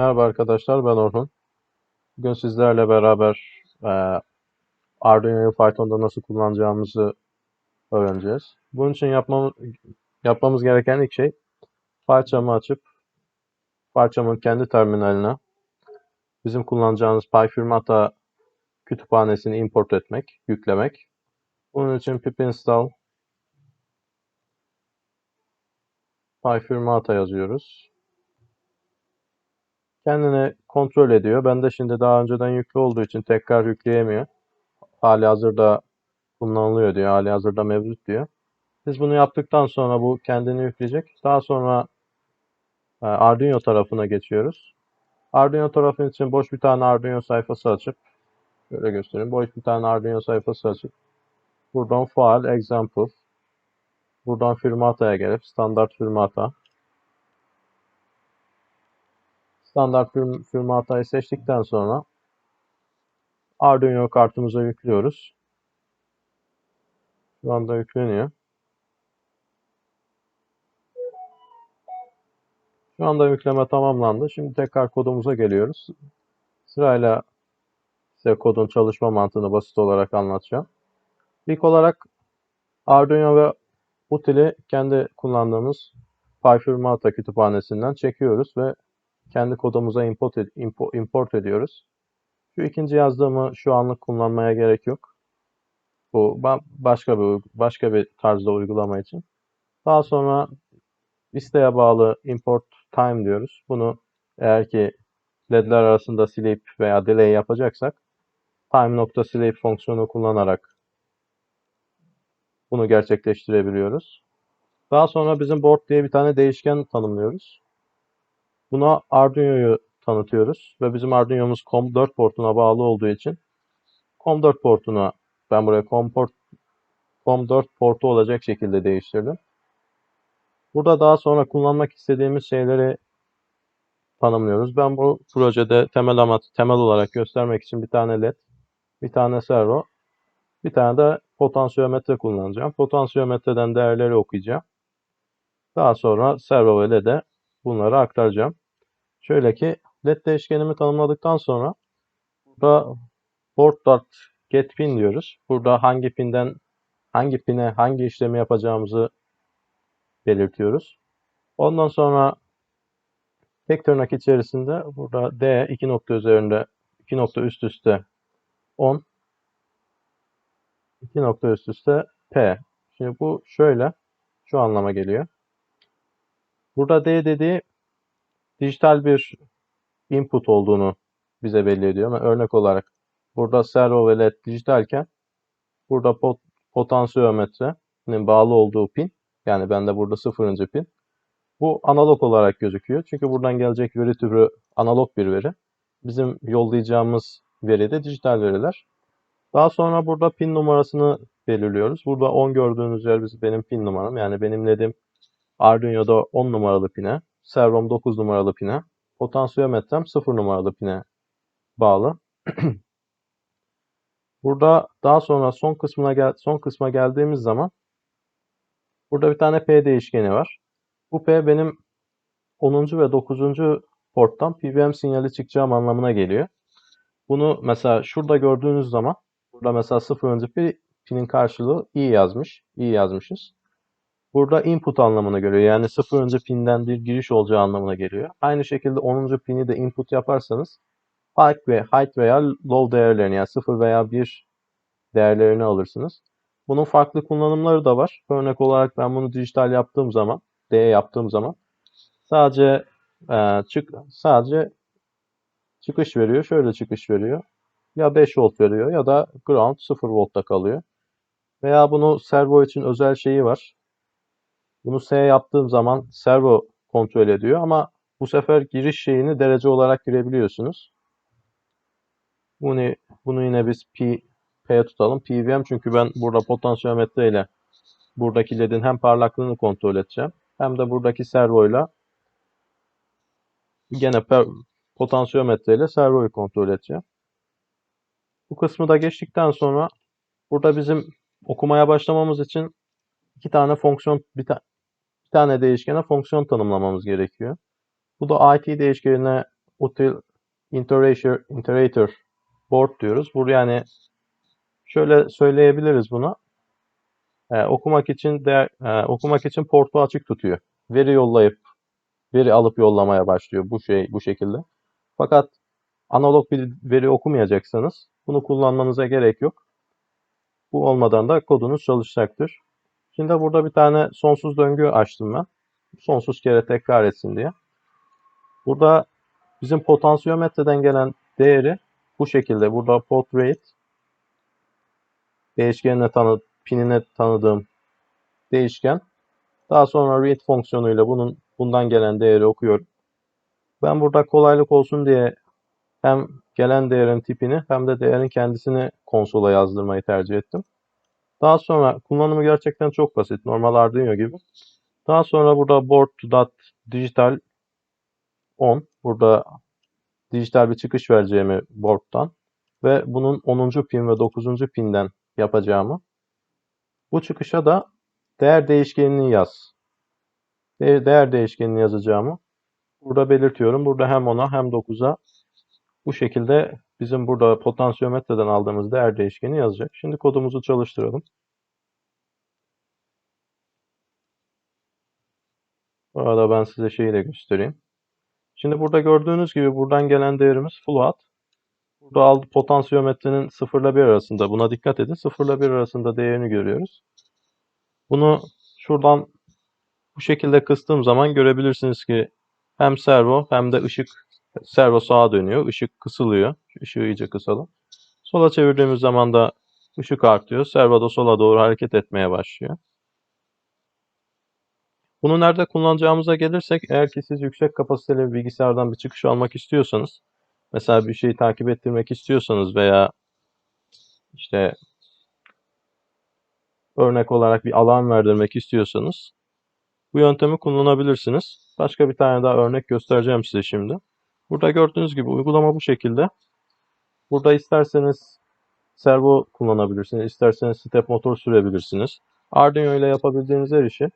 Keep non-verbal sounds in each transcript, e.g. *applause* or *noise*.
Merhaba arkadaşlar, ben Orhun. Bugün sizlerle beraber e, Arduino'yu Python'da nasıl kullanacağımızı öğreneceğiz. Bunun için yapmamız, yapmamız gereken ilk şey parçamı açıp parçamın kendi terminaline bizim kullanacağımız PyFirmata kütüphanesini import etmek, yüklemek. Bunun için pip install PyFirmata yazıyoruz. Kendini kontrol ediyor. Ben de şimdi daha önceden yüklü olduğu için tekrar yükleyemiyor. Hali hazırda kullanılıyor diyor. Hali hazırda mevcut diyor. Biz bunu yaptıktan sonra bu kendini yükleyecek. Daha sonra e, Arduino tarafına geçiyoruz. Arduino tarafı için boş bir tane Arduino sayfası açıp şöyle göstereyim. Boş bir tane Arduino sayfası açıp buradan file example buradan firmata'ya gelip standart firmata standart firm, firmatayı seçtikten sonra Arduino kartımıza yüklüyoruz. Şu anda yükleniyor. Şu anda yükleme tamamlandı. Şimdi tekrar kodumuza geliyoruz. Sırayla size kodun çalışma mantığını basit olarak anlatacağım. İlk olarak Arduino ve Util'i kendi kullandığımız PyFirmata kütüphanesinden çekiyoruz ve kendi kodumuza import, ed import ediyoruz. Şu ikinci yazdığımı şu anlık kullanmaya gerek yok. Bu başka bir başka bir tarzda uygulama için. Daha sonra isteğe bağlı import time diyoruz. Bunu eğer ki ledler arasında sleep veya delay yapacaksak time.sleep fonksiyonu kullanarak bunu gerçekleştirebiliyoruz. Daha sonra bizim board diye bir tane değişken tanımlıyoruz. Buna Arduino'yu tanıtıyoruz ve bizim Arduino'muz COM4 portuna bağlı olduğu için COM4 portuna ben buraya COM port, COM4 portu olacak şekilde değiştirdim. Burada daha sonra kullanmak istediğimiz şeyleri tanımlıyoruz. Ben bu projede temel amaç, temel olarak göstermek için bir tane led, bir tane servo, bir tane de potansiyometre kullanacağım. Potansiyometreden değerleri okuyacağım. Daha sonra servo ve led'e bunları aktaracağım. Şöyle ki led değişkenimi tanımladıktan sonra burada port get pin diyoruz. Burada hangi pinden hangi pine hangi işlemi yapacağımızı belirtiyoruz. Ondan sonra tek tırnak içerisinde burada D iki nokta üzerinde iki nokta üst üste 10 iki nokta üst üste P. Şimdi bu şöyle şu anlama geliyor. Burada D dediği dijital bir input olduğunu bize belli ediyor. Örnek olarak burada servo ve led dijitalken burada pot, potansiyometrenin bağlı olduğu pin yani bende burada sıfırıncı pin. Bu analog olarak gözüküyor. Çünkü buradan gelecek veri türü analog bir veri. Bizim yollayacağımız veri de dijital veriler. Daha sonra burada pin numarasını belirliyoruz. Burada 10 gördüğünüz yer benim pin numaram. Yani benim LED'im Arduino'da 10 numaralı pine, servom 9 numaralı pine, potansiyometrem 0 numaralı pine bağlı. *clears throat* Burada daha sonra son kısmına gel son kısma geldiğimiz zaman burada bir tane P değişkeni var. Bu P benim 10. ve 9. porttan PWM sinyali çıkacağım anlamına geliyor. Bunu mesela şurada gördüğünüz zaman burada mesela 0. pinin karşılığı i yazmış. i yazmışız. Burada input anlamına geliyor. Yani 0. pinden bir giriş olacağı anlamına geliyor. Aynı şekilde 10. pini de input yaparsanız high ve height veya low değerlerini yani 0 veya 1 değerlerini alırsınız. Bunun farklı kullanımları da var. Örnek olarak ben bunu dijital yaptığım zaman, D yaptığım zaman sadece e, çık sadece çıkış veriyor. Şöyle çıkış veriyor. Ya 5 volt veriyor ya da ground 0 voltta kalıyor. Veya bunu servo için özel şeyi var. Bunu S yaptığım zaman servo kontrol ediyor ama bu sefer giriş şeyini derece olarak girebiliyorsunuz. Bunu, bunu yine biz P, P'ye tutalım. PWM çünkü ben burada potansiyometre ile buradaki ledin hem parlaklığını kontrol edeceğim hem de buradaki servoyla gene potansiyometre ile servoyu kontrol edeceğim. Bu kısmı da geçtikten sonra burada bizim okumaya başlamamız için iki tane fonksiyon bir, ta, bir tane değişkene fonksiyon tanımlamamız gerekiyor. Bu da IT değişkenine util iterator, iterator board diyoruz. Bu yani şöyle söyleyebiliriz bunu. Ee, okumak için de e, okumak için portu açık tutuyor. Veri yollayıp veri alıp yollamaya başlıyor bu şey bu şekilde. Fakat analog bir veri okumayacaksanız bunu kullanmanıza gerek yok. Bu olmadan da kodunuz çalışacaktır. Şimdi burada bir tane sonsuz döngü açtım ben. Sonsuz kere tekrar etsin diye. Burada bizim potansiyometreden gelen değeri bu şekilde. Burada pot rate değişkenine tanı, pinine tanıdığım değişken. Daha sonra read fonksiyonuyla bunun bundan gelen değeri okuyorum. Ben burada kolaylık olsun diye hem gelen değerin tipini hem de değerin kendisini konsola yazdırmayı tercih ettim. Daha sonra kullanımı gerçekten çok basit. Normal Arduino gibi. Daha sonra burada board.digital on. Burada dijital bir çıkış vereceğimi board'dan ve bunun 10. pin ve 9. pinden yapacağımı. Bu çıkışa da değer değişkenini yaz. Değer değişkenini yazacağımı burada belirtiyorum. Burada hem 10'a hem 9'a bu şekilde bizim burada potansiyometreden aldığımız değer değişkeni yazacak. Şimdi kodumuzu çalıştıralım. Bu arada ben size şeyi de göstereyim. Şimdi burada gördüğünüz gibi buradan gelen değerimiz float. Burada aldı potansiyometrenin 0 ile 1 arasında. Buna dikkat edin. 0 ile 1 arasında değerini görüyoruz. Bunu şuradan bu şekilde kıstığım zaman görebilirsiniz ki hem servo hem de ışık servo sağa dönüyor. Işık kısılıyor. Işığı iyice kısalım. Sola çevirdiğimiz zaman da ışık artıyor. Servo da sola doğru hareket etmeye başlıyor. Bunu nerede kullanacağımıza gelirsek eğer ki siz yüksek kapasiteli bir bilgisayardan bir çıkış almak istiyorsanız mesela bir şeyi takip ettirmek istiyorsanız veya işte örnek olarak bir alarm verdirmek istiyorsanız bu yöntemi kullanabilirsiniz. Başka bir tane daha örnek göstereceğim size şimdi. Burada gördüğünüz gibi uygulama bu şekilde. Burada isterseniz servo kullanabilirsiniz, isterseniz step motor sürebilirsiniz. Arduino ile yapabildiğiniz her işi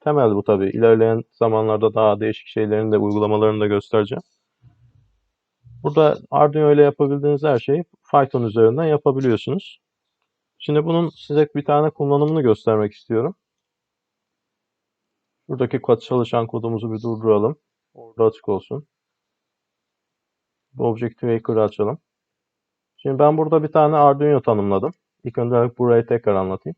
temel bu tabii. İlerleyen zamanlarda daha değişik şeylerin de uygulamalarını da göstereceğim. Burada Arduino ile yapabildiğiniz her şeyi Python üzerinden yapabiliyorsunuz. Şimdi bunun size bir tane kullanımını göstermek istiyorum. Buradaki çalışan kodumuzu bir durduralım. Orada açık olsun. Bu Objective Maker'ı açalım. Şimdi ben burada bir tane Arduino tanımladım. İlk önce burayı tekrar anlatayım.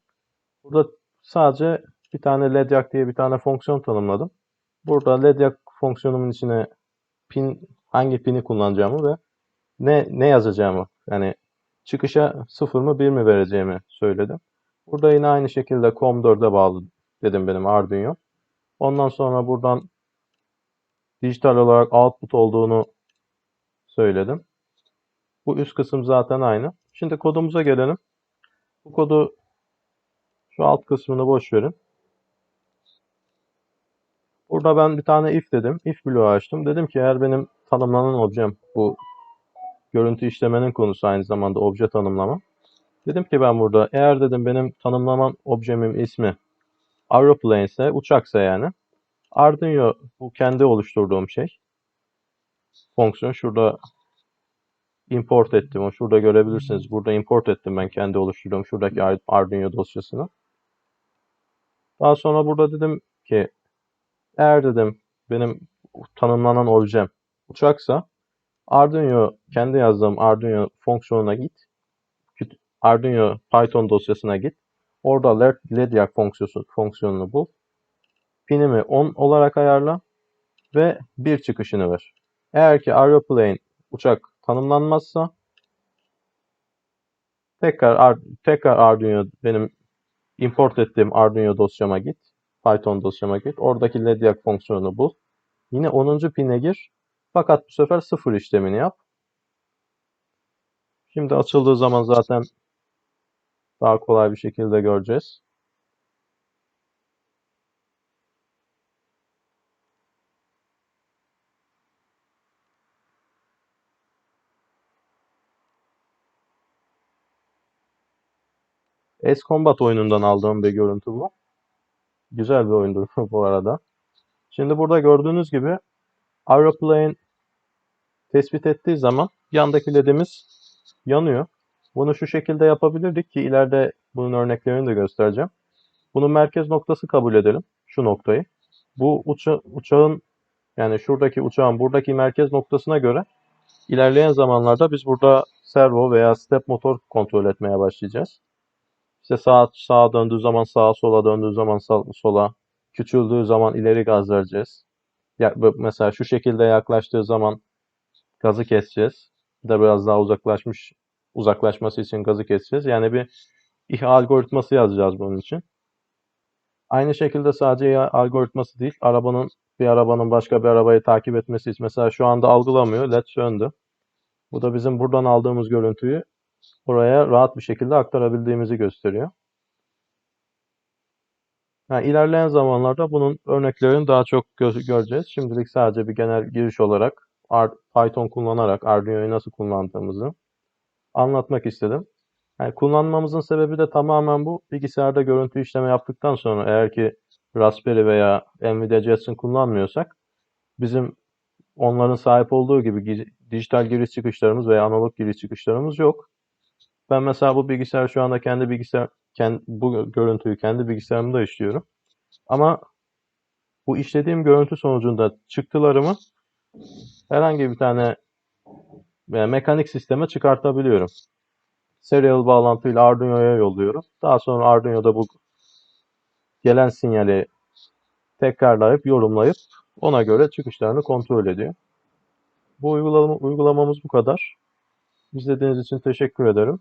Burada sadece bir tane ledyak diye bir tane fonksiyon tanımladım. Burada ledyak fonksiyonumun içine pin hangi pini kullanacağımı ve ne ne yazacağımı yani çıkışa 0 mı 1 mi vereceğimi söyledim. Burada yine aynı şekilde COM4'e bağlı dedim benim Arduino. Ondan sonra buradan dijital olarak output olduğunu söyledim. Bu üst kısım zaten aynı. Şimdi kodumuza gelelim. Bu kodu şu alt kısmını boş verin. Burada ben bir tane if dedim. If bloğu açtım. Dedim ki eğer benim tanımlanan objem bu görüntü işlemenin konusu aynı zamanda obje tanımlama. Dedim ki ben burada eğer dedim benim tanımlaman objemin ismi aeroplane ise uçaksa yani Arduino bu kendi oluşturduğum şey. Fonksiyon şurada import ettim. O şurada görebilirsiniz. Burada import ettim ben kendi oluşturduğum şuradaki Arduino dosyasını. Daha sonra burada dedim ki eğer dedim benim tanımlanan objem uçaksa Arduino kendi yazdığım Arduino fonksiyonuna git. Arduino Python dosyasına git. Orada ledyak fonksiyonu, fonksiyonunu bul. Pinimi 10 olarak ayarla ve bir çıkışını ver. Eğer ki aeroplane uçak tanımlanmazsa tekrar tekrar Arduino benim import ettiğim Arduino dosyama git. Python dosyama git. Oradaki ledyak fonksiyonunu bul. Yine 10. pine gir. Fakat bu sefer sıfır işlemini yap. Şimdi açıldığı zaman zaten daha kolay bir şekilde göreceğiz. S-Combat oyunundan aldığım bir görüntü bu. Güzel bir oyundur *laughs* bu arada. Şimdi burada gördüğünüz gibi Aeroplane tespit ettiği zaman yandaki ledimiz yanıyor. Bunu şu şekilde yapabilirdik ki ileride bunun örneklerini de göstereceğim. Bunu merkez noktası kabul edelim. Şu noktayı. Bu uça- uçağın yani şuradaki uçağın buradaki merkez noktasına göre ilerleyen zamanlarda biz burada servo veya step motor kontrol etmeye başlayacağız. İşte sağa, sağa döndüğü zaman sağa, sola döndüğü zaman sağ- sola, küçüldüğü zaman ileri gaz vereceğiz. Ya, mesela şu şekilde yaklaştığı zaman gazı keseceğiz. Bir de biraz daha uzaklaşmış uzaklaşması için gazı keseceğiz. Yani bir İHA algoritması yazacağız bunun için. Aynı şekilde sadece İHA algoritması değil, arabanın bir arabanın başka bir arabayı takip etmesi için. Mesela şu anda algılamıyor, led söndü. Bu da bizim buradan aldığımız görüntüyü oraya rahat bir şekilde aktarabildiğimizi gösteriyor. Yani ilerleyen zamanlarda bunun örneklerini daha çok gö- göreceğiz. Şimdilik sadece bir genel giriş olarak Ar- Python kullanarak Arduino'yu nasıl kullandığımızı anlatmak istedim. Yani kullanmamızın sebebi de tamamen bu. Bilgisayarda görüntü işleme yaptıktan sonra eğer ki Raspberry veya Nvidia Jetson kullanmıyorsak bizim onların sahip olduğu gibi gi- dijital giriş çıkışlarımız veya analog giriş çıkışlarımız yok. Ben mesela bu bilgisayar şu anda kendi bilgisayar kendi, bu görüntüyü kendi bilgisayarımda işliyorum. Ama bu işlediğim görüntü sonucunda çıktılarımı herhangi bir tane e, mekanik sisteme çıkartabiliyorum. Serial bağlantıyla Arduino'ya yolluyorum. Daha sonra Arduino'da bu gelen sinyali tekrarlayıp yorumlayıp ona göre çıkışlarını kontrol ediyor. Bu uygulama, uygulamamız bu kadar. İzlediğiniz için teşekkür ederim.